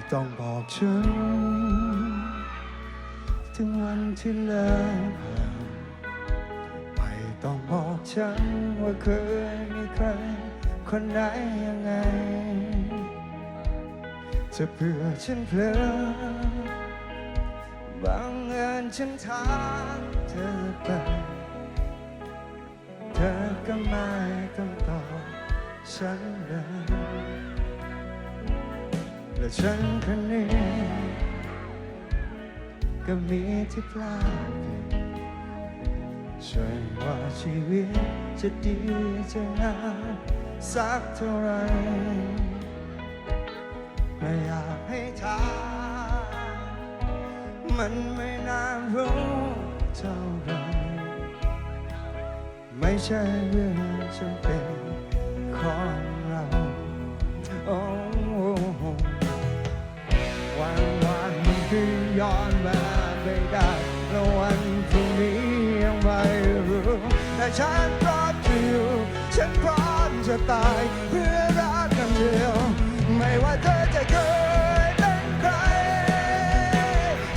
่ต้องบอกฉัน ถึงวันที่เลิกห่างไม่ต้องบอกฉันว่าเคยมีใคร คนไหนยังไง จะเพื่อฉันเพลอบางเอิญฉันถามเธอไป เธอก็ไม่ต้องตอบฉันเลย ฉันคนนี้ ก็มีที่พลาดช่วยว่าชีวิตจะดีจะงามสักเท่าไร ไม่อยากให้ทางมันไม่น่ารู้เท่าไร ไม่ใช่เรื่องจำเป็นของ คือย้อนมาไม่ได้แล้ววันพรุ่งนี้ยังไม่รู้แต่ฉันพร้อมจะอยู่ฉันพร้อมจะตายเพื่อรักกันเดียว ไม่ว่าเธอจะเคยเป็นใคร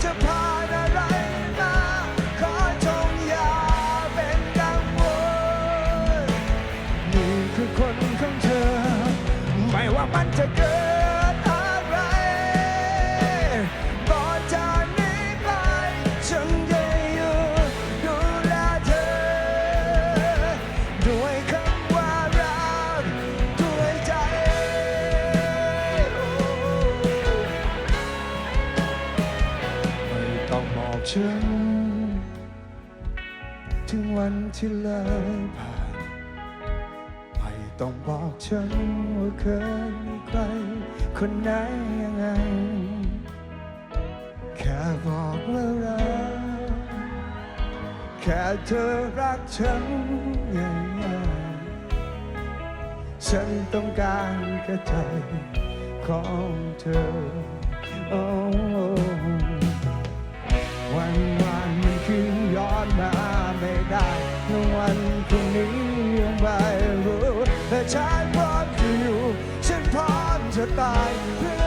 จะผ่านอะไรมา ขอจงอย่าเป็นกังวลนี่คือคนของเธอ ไม่ว่ามันจะเกิด ฉันถึงวันที่เลยผ่าน ไม่ต้องบอกฉันว่าเคยมีใคร คนไหนยังไง แค่บอกว่ารักแค่เธอรักฉันอย่างไรฉันต้องการแค่ใจของเธอโวันพรุ่งนี้ยังไม่รู้แต่ฉันพร้อมจะอยู่ ฉันพร้อมจะตายเพื่อ